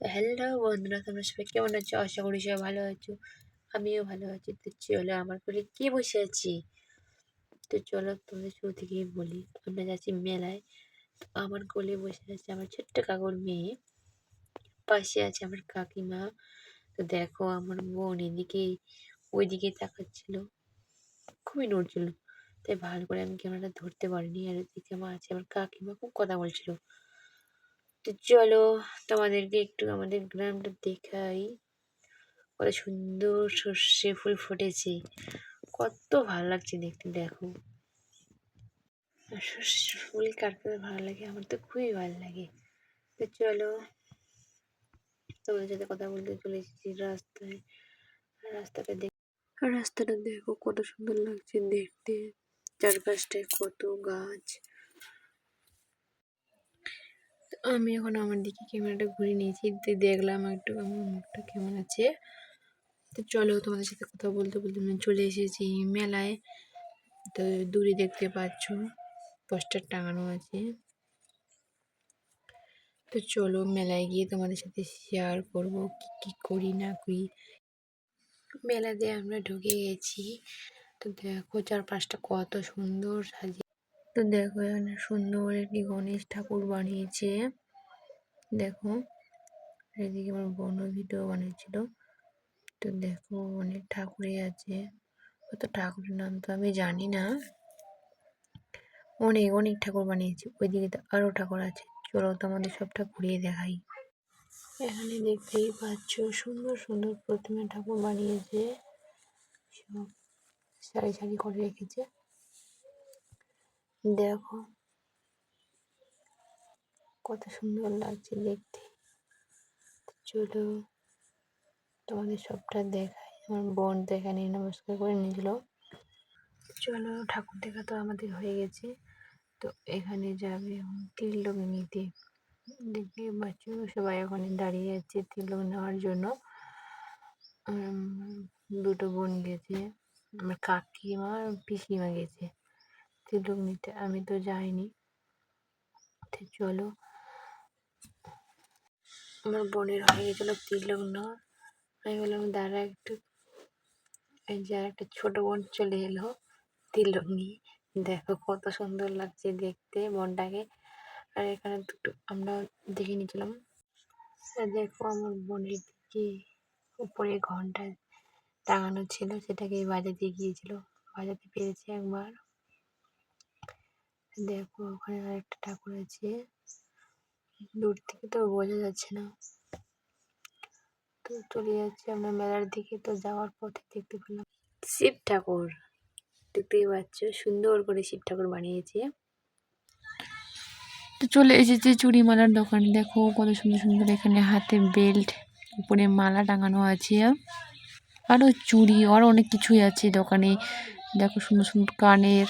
Hello বন্ধুরা, তোমরা সবাই কেমন আছো? আশা করি সবাই ভালো আছো। আমিও ভালো আছি। তো চলো, আমার কোলে কে বসে আছি? তো চলো, তোমাদের শুরু থেকেই বলি। আমরা যাচ্ছি মেলায়। তো আমার কোলে বসে আছে আমার ছোট্ট কাকুর মেয়ে। পাশে আছে আমার কাকিমা। তো দেখো, আমার বোন এদিকে, ওইদিকে তাকাচ্ছিল। খুবই নড়ছিল। তাই ভালো করে আমি ক্যামেরাটা ধরতে পারিনি। আর এদিকে আমার আছে আমার কাকিমা, খুব কথা বলছিল। তো চলো তোমাদেরকে একটু আমাদের গ্রামটা দেখাই। কত সুন্দর সর্ষে ফুল ফুটেছে। কত ভালো লাগছে দেখতে, দেখো। সর্ষে ফুল কার ভালো লাগে, আমার তো খুবই ভালো লাগে। তো চলো, তোমাদের সাথে কথা বলতে চলে এসেছি রাস্তায়। রাস্তাটা দেখ রাস্তাটা দেখো কত সুন্দর লাগছে দেখতে। চারপাশটায় কত গাছ। আমি এখন আমার দিকে ক্যামেরাটা ঘুরে নিয়েছি। দেখলাম একটু আমার মুখটা কেমন আছে। তো চলো তোমাদের সাথে কথা বলতে বলতে আমি চলে এসেছি মেলায়। তো দূরে দেখতে পাচ্ছ, পোস্টার টাঙানো আছে। তো চলো মেলায় গিয়ে তোমাদের সাথে শেয়ার করব কি কি করি না করি। মেলাতে আমরা ঢুকে গেছি। তো দেখো চারপাশটা কত সুন্দর সাজিয়ে তো দেখো, এখানে সুন্দর একটি গণেশ ঠাকুর বানিয়েছে। দেখো, এদিকে আমার বোনও ভিডিও বানিয়েছিল। তো দেখো, অনেক ঠাকুরই আছে। কত ঠাকুরের নাম তো আমি জানি না। অনেক অনেক ঠাকুর বানিয়েছে। ওইদিকে তো আরও ঠাকুর আছে। চলো তোমাদের সবটা ঘুরিয়ে দেখাই। এখানে দেখতেই পাচ্ছ, সুন্দর সুন্দর প্রতিমা ঠাকুর বানিয়েছে। সব সারি সারি করে রেখেছে। দেখো কত সুন্দর লাগছে দেখতে। চলো তোমাদের সবটা দেখাই। আমার বোন তো এখানে নমস্কার করে নিয়েছিল। চলো ঠাকুর দেখা তো আমাদের হয়ে গেছে। তো এখানে যাবে তিলক নিতে। দেখতে পাচ্ছ সবাই ওখানে দাঁড়িয়ে আছে তিলক নেওয়ার জন্য। দুটো বোন গেছে। আমার কাকিমা পিসিমা গেছে। তিলক নিতে আমি তো যাইনি। চলো। আমার বোনের হয়ে গেছিল তিলক নেওয়া আমি বললাম, দাঁড়া একটু। এই যে একটা ছোটো বোন চলে এলো তিলক নিয়ে দেখো কত সুন্দর লাগছে দেখতে বোনটাকে। আর এখানে দুটো আমরা দেখে নিয়েছিলাম। দেখো আমার বোনের দিকে উপরে ঘণ্টা টাঙানো ছিল, সেটাকে বাজাতে গিয়েছিল। বাজাতে পেরেছে একবার। দেখো, ওখানে আরেকটা ঠাকুর আছে। দূর থেকে তো বোঝা যাচ্ছে না। তো চলে যাচ্ছে আমরা মেলার দিকে। তো যাওয়ার পথে দেখতে পেলাম শিব ঠাকুর। দেখতেই পাচ্ছ, সুন্দর করে শিব ঠাকুর বানিয়েছে। তো চলে এসেছে চুড়ি মালার দোকান। দেখো, কত সুন্দর সুন্দর এখানে হাতে বেল্ট, উপরে মালা টাঙানো আছে। আরও চুড়ি আরও অনেক কিছুই আছে দোকানে। দেখো সুন্দর সুন্দর কানের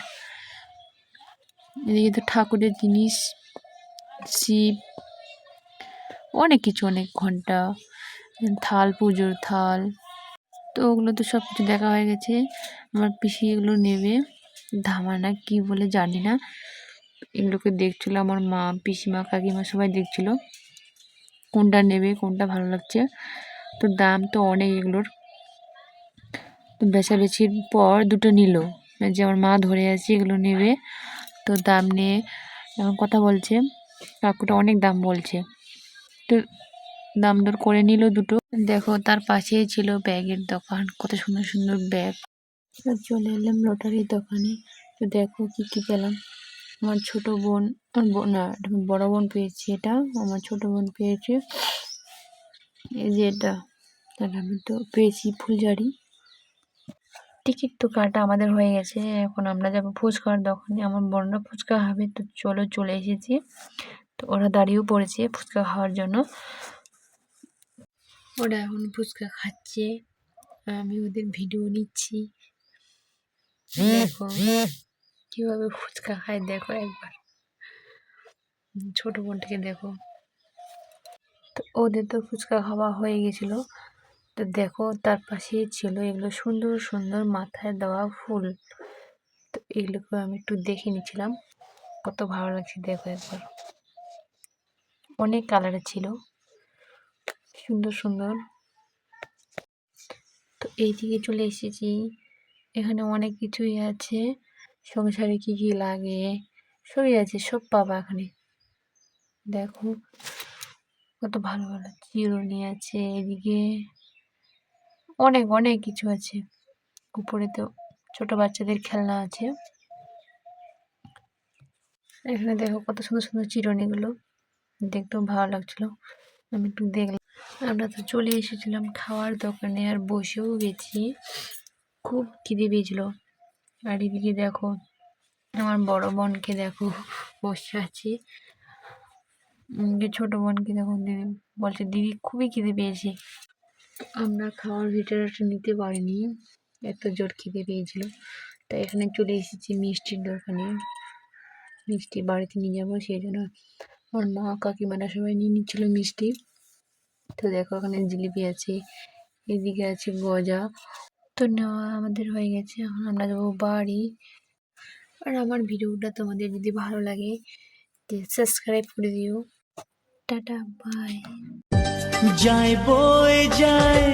এদিকে তো ঠাকুরের জিনিস, শিব, অনেক কিছু, অনেক ঘণ্টা, থাল, পুজোর থাল, তো ওগুলো তো সব কিছু দেখা হয়ে গেছে। আমার পিসি এগুলো নেবে। ধামানা কি বলে জানি না। এগুলোকে দেখছিল আমার মা, পিসিমা, কাকিমা সবাই দেখছিল। কোনটা নেবে, কোনটা ভালো লাগছে। তো দাম তো অনেক এগুলোর। তো বেচাবেচির পর দুটো নিল। যে আমার মা ধরে আছে, এগুলো নেবে। তো দাম নিয়ে এখন কথা বলছে। কাকুটা অনেক দাম বলছে। তো দাম দর করে নিল দুটো। দেখো তার পাশেই ছিল ব্যাগের দোকান। কত সুন্দর সুন্দর ব্যাগ। চলে এলাম লটারির দোকানে। তো দেখো কি কি পেলাম। আমার ছোট বোন না বড় বোন পেয়েছি এটা। আমার ছোট বোন পেয়েছে এই যে এটা। আর আমি তো পেয়েছি ফুলঝাড়ি টিকিট তো কাটা আমাদের হয়ে গেছে। এখন আমরা যাব ফুচকার দোকানে। আমার বোনরা ফুচকা খাবে, তো চলো চলে এসেছি। তো ওরা দাঁড়িয়েও পড়েছে ফুচকা খাওয়ার জন্য। ওরা এখন ফুচকা খাচ্ছে। আমি ওদের ভিডিও নিচ্ছি। দেখো কীভাবে ফুচকা খায়, দেখো একবার। ছোট বোনটাকে দেখো। তো ওদের তো ফুচকা খাওয়া হয়ে গেছিল। তো দেখো তার পাশেই ছিল এগুলো সুন্দর সুন্দর মাথায় দেওয়া ফুল। তো এগুলোকে আমি একটু দেখে নিয়েছিলাম। কত ভালো লাগছে দেখো একবার। অনেক কালারের ছিল। সুন্দর সুন্দর। তো এইদিকে চলে এসেছি। এখানে অনেক কিছুই আছে। সংসারে কি কি লাগে? সবই আছে, সব পাবা এখানে। দেখো কত ভালো ভালো চিরুনি আছে এদিকে। অনেক অনেক কিছু আছে। উপরে তো ছোট বাচ্চাদের খেলনা আছে। এখানে দেখো কত সুন্দর সুন্দর চিরুনিগুলো। দেখতেও ভালো লাগছিল। আমি একটু দেখলাম। আমরা তো চলে এসেছিলাম খাওয়ার দোকানে আর বসেও গেছি। খুব খিদে পেয়েছিল। আর এদিকে দেখো, আমার বড় বোনকে দেখো বসে আছি। ছোট বোনকে দেখো দিদি বলছে, দিদি, খুবই খিদে পেয়েছে। আমরা খাওয়ার ভিডিওটা নিতে পারিনি। এত জোর খিদে পেয়েছিল। তাই এখানে চলে এসেছি মিষ্টির দোকানে। মিষ্টি বাড়িতে নিয়ে যাব, সেই জন্য আমার মা, কাকিমারা সবাই নিয়ে নিচ্ছিল মিষ্টি। তো দেখো ওখানে জিলিপি আছে, এদিকে আছে গজা। তো নেওয়া আমাদের হয়ে গেছে। এখন আমরা যাব বাড়ি। আর আমার ভিডিওটা তোমাদের যদি ভালো লাগে সাবস্ক্রাইব করে দিও। Tata, bye. যায় বয়ে যায়